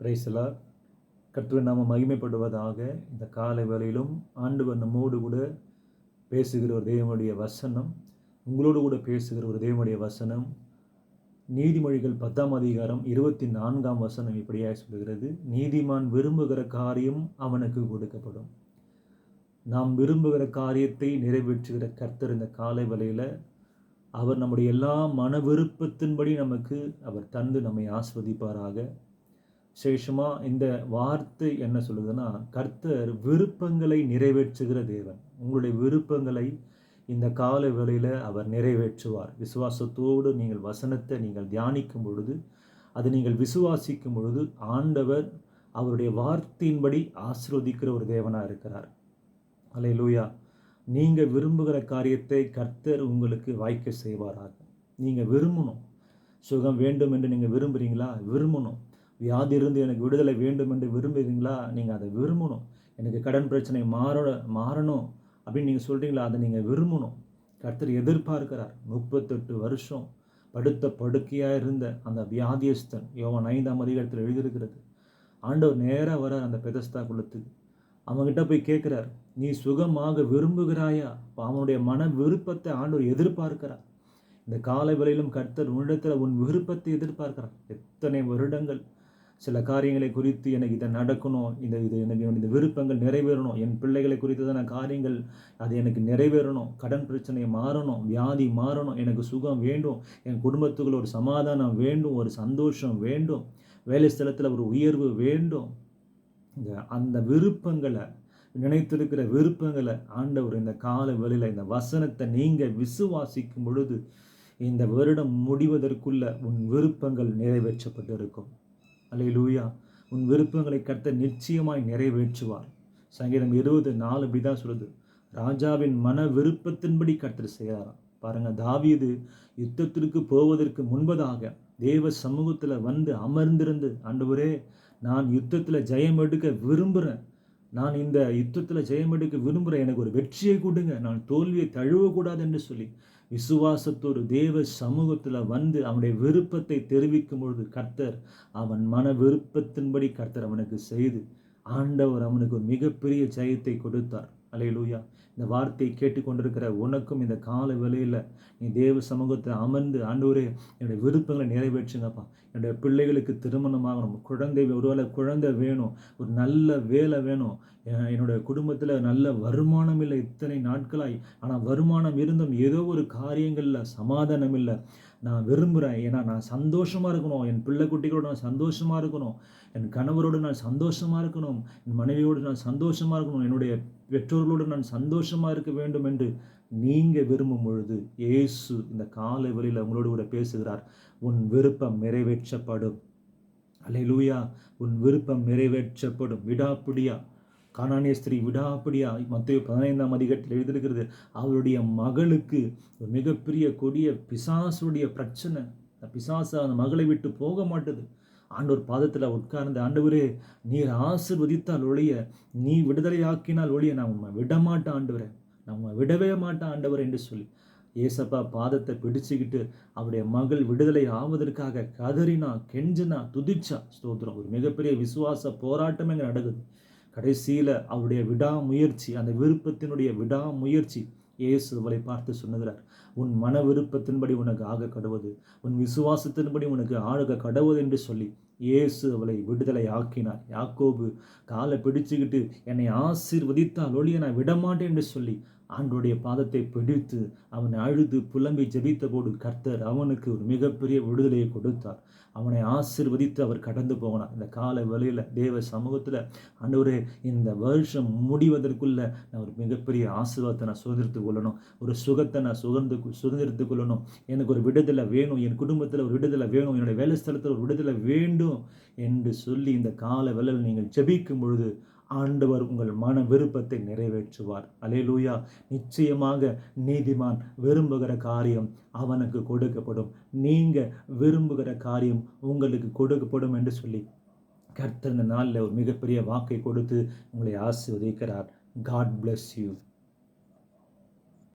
பிரைசலா கற்று நாம் மகிமைப்படுவதாக இந்த காலை வேளையிலும் ஆண்டவர் நம்மோடு கூட பேசுகிற ஒரு தேவனுடைய வசனம் உங்களோடு கூட பேசுகிற ஒரு தேவனுடைய வசனம் நீதிமொழிகள் பத்தாம் அதிகாரம் இருபத்தி நான்காம் வசனம் இப்படியாக சொல்கிறது. நீதிமான் விரும்புகிற காரியம் அவனுக்கு கொடுக்கப்படும். நாம் விரும்புகிற காரியத்தை நிறைவேற்றுகிற கர்த்தர் இந்த காலை வேளையில் அவர் நம்முடைய எல்லா மன விருப்பத்தின்படி நமக்கு அவர் தந்து நம்மை ஆஸ்வதிப்பாராக. விசேஷமாக இந்த வார்த்தை என்ன சொல்லுதுன்னா கர்த்தர் விருப்பங்களை நிறைவேற்றுகிற தேவன். உங்களுடைய விருப்பங்களை இந்த கால வேளையில் அவர் நிறைவேற்றுவார். விசுவாசத்தோடு நீங்கள் வசனத்தை நீங்கள் தியானிக்கும் பொழுது அது நீங்கள் விசுவாசிக்கும் பொழுது ஆண்டவர் அவருடைய வார்த்தையின்படி ஆசிர்வதிக்கிற ஒரு தேவனாக இருக்கிறார். அலை லூயா நீங்கள் விரும்புகிற காரியத்தை கர்த்தர் உங்களுக்கு வாய்க்க செய்வாராக. நீங்கள் விரும்பணும். சுகம் வேண்டும் என்று நீங்கள் விரும்புகிறீங்களா விரும்பணும். வியாதி இருந்து எனக்கு விடுதலை வேண்டும் என்று விரும்புகிறீங்களா? நீங்கள் அதை விரும்பணும். எனக்கு கடன் பிரச்சனை மாற மாறணும். அப்படின்னு நீங்கள் சொல்கிறீங்களா அதை நீங்கள் விரும்பணும். கர்த்தர் எதிர்பார்க்கிறார். முப்பத்தெட்டு வருஷம் படுத்த படுக்கையாக இருந்த அந்த வியாதியஸ்தன் யோவன் ஐந்தாம் அதிகாரத்தில் எழுதியிருக்கிறது. ஆண்டவர் நேராக வர அந்த பெதஸ்தா குலத்துக்கு அவங்ககிட்ட போய் கேட்குறார் நீ சுகமாக விரும்புகிறாயா? அவனுடைய மன விருப்பத்தை ஆண்டவர் எதிர்பார்க்கிறார். இந்த காலை வேளையிலும் கர்த்தர் உன்னிடத்தில் உன் விருப்பத்தை எதிர்பார்க்கிறார். எத்தனை வருடங்கள் சில காரியங்களை குறித்து எனக்கு இதை நடக்கணும் இந்த இது எனக்கு இந்த விருப்பங்கள் நிறைவேறணும் என் பிள்ளைகளை குறித்ததான காரியங்கள் அது எனக்கு நிறைவேறணும் கடன் பிரச்சனை மாறணும் வியாதி மாறணும் எனக்கு சுகம் வேண்டும் என் குடும்பத்துக்குள்ள ஒரு சமாதானம் வேண்டும் ஒரு சந்தோஷம் வேண்டும் வேலை ஸ்தலத்தில் ஒரு உயர்வு வேண்டும். இந்த அந்த விருப்பங்களை நினைத்திருக்கிற விருப்பங்களை ஆண்டவர் இந்த கால வேளையில் இந்த வசனத்தை நீங்கள் விசுவாசிக்கும் பொழுது இந்த வருடம் முடிவதற்குள்ள உன் விருப்பங்கள் நிறைவேற்றப்பட்டு இருக்கும் அல்லை லூயா உன் விருப்பங்களை கர்த்த நிச்சயமாய் நிறைவேற்றுவார். சங்கீதம் இருபது நாலு அப்படி தான் சொல்லுது ராஜாவின் மன விருப்பத்தின்படி கர்த்தர் செய்கிறாராம் பாருங்கள் தாவியது யுத்தத்திற்கு போவதற்கு முன்பதாக தேவ சமூகத்தில் வந்து அமர்ந்திருந்து ஆண்டவரே நான் யுத்தத்தில் ஜெயம் எடுக்க விரும்புகிறேன் நான் இந்த யுத்தத்தில் ஜெயம் எடுக்க விரும்புகிறேன் எனக்கு ஒரு வெற்றியை கொடுங்க. நான் தோல்வியை தழுவக்கூடாது என்று சொல்லி விசுவாசத்தோடு தேவ சமூகத்தில் வந்து அவனுடைய விருப்பத்தை தெரிவிக்கும் பொழுது கர்த்தர் அவன் மன விருப்பத்தின்படி கர்த்தர் அவனுக்கு செய்து ஆண்டவர் அவனுக்கு ஒரு மிகப்பெரிய ஜெயத்தை கொடுத்தார். அலையலூயா. இந்த வார்த்தையை கேட்டுக்கொண்டிருக்கிற உனக்கும் இந்த கால வேலையில் நீ தேவ சமூகத்தை அமர்ந்து ஆண்டோரே என்னுடைய விருப்பங்களை நிறைவேற்றுங்கப்பா. என்னுடைய பிள்ளைகளுக்கு திருமணமாகணும். குழந்தை ஒருவேளை குழந்தை வேணும். ஒரு நல்ல வேலை வேணும். என்னுடைய குடும்பத்தில் நல்ல வருமானம் இல்லை இத்தனை நாட்களாய். ஆனால் வருமானம் இருந்தும் ஏதோ ஒரு காரியங்களில் சமாதானம் இல்லை. நான் விரும்புகிறேன் ஏன்னா நான் சந்தோஷமாக இருக்கணும். என் பிள்ளை குட்டிகளோட நான் சந்தோஷமாக இருக்கணும். என் கணவரோடு நான் சந்தோஷமாக இருக்கணும். என் மனைவியோடு நான் சந்தோஷமாக இருக்கணும். என்னுடைய பெற்றோர்களோடு நான் சந்தோஷமாக இருக்க வேண்டும் என்று நீங்கள் விரும்பும் பொழுது இயேசு இந்த காலை வழியில் உங்களோடு கூட பேசுகிறார். உன் விருப்பம் நிறைவேற்றப்படும். அலை லூயா உன் விருப்பம் நிறைவேற்றப்படும். விடாப்பிடியா. கானானிய ஸ்திரீ விடாப்படியா? மத்திய பதினைந்தாம் அதிகத்தில் எழுதியிருக்கிறது அவருடைய மகளுக்கு ஒரு மிகப்பெரிய கொடிய பிசாசுடைய பிரச்சனை. பிசாசு அந்த மகளை விட்டு போக மாட்டுது. ஆண்டவர் பாதத்தில் உட்கார்ந்து ஆண்டவரே நீர் ஆசிர்வதித்தால் ஒழிய நீ விடுதலையாக்கினால் ஒழிய நான் உண்மை விடமாட்டேன் ஆண்டவரே. நான் உண்மை விடவே மாட்டேன் ஆண்டவர் என்று சொல்லி ஏசப்பா பாதத்தை பிடிச்சுக்கிட்டு அவருடைய மகள் விடுதலை ஆவதற்காக கதறினா கெஞ்சினா துதிச்சா. ஸ்தோத்திரம். ஒரு மிகப்பெரிய விசுவாச போராட்டம் இங்கே நடக்குது. கடைசியில் அவருடைய விடாமுயற்சி அந்த விருப்பத்தினுடைய விடாமுயற்சி இயேசு அவளை பார்த்து சொன்னுகிறார் உன் மன விருப்பத்தின்படி உனக்கு ஆக கடவுது. உன் விசுவாசத்தின்படி உனக்கு ஆக கடவுது என்று சொல்லி இயேசு அவளை விடுதலை ஆக்கினார். யாக்கோபு காலை பிடிச்சுக்கிட்டு என்னை ஆசீர்வதித்தால் ஒளிய நான் விடமாட்டேன் என்று சொல்லி ஆண்டோடைய பாதத்தை பிடித்து அவனை அழுது புலம்பி ஜபித்தபோது கர்த்தர் அவனுக்கு ஒரு மிகப்பெரிய விடுதலையை கொடுத்தார். அவனை ஆசிர்வதித்து அவர் கடந்து போனார். இந்த கால வேளையில் தேவ சமூகத்தில் ஆண்டவரே இந்த வருஷம் முடிவதற்குள்ள நான் ஒரு மிகப்பெரிய ஆசீர்வாதத்தை நான் சுதந்திரத்து கொள்ளணும். ஒரு சுகத்தை நான் சுகந்து சுதந்திரத்து கொள்ளணும். எனக்கு ஒரு விடுதலை வேணும். என் குடும்பத்தில் ஒரு விடுதலை வேணும். என்னுடைய வேலை ஸ்தலத்தில் ஒரு விடுதலை வேண்டும் என்று சொல்லி இந்த கால வேலையில் நீங்கள் ஜபிக்கும் பொழுது ஆண்டவர் உங்கள் மன விருப்பத்தை நிறைவேற்றுவார். அலேலூயா நிச்சயமாக நீதிமான் விரும்புகிற காரியம் அவனுக்கு கொடுக்கப்படும். நீங்கள் விரும்புகிற காரியம் உங்களுக்கு கொடுக்கப்படும் என்று சொல்லி கர்த்தர் இந்த நாளில் ஒரு மிகப்பெரிய வாக்கை கொடுத்து உங்களை ஆசிர்வதிக்கிறார். God bless you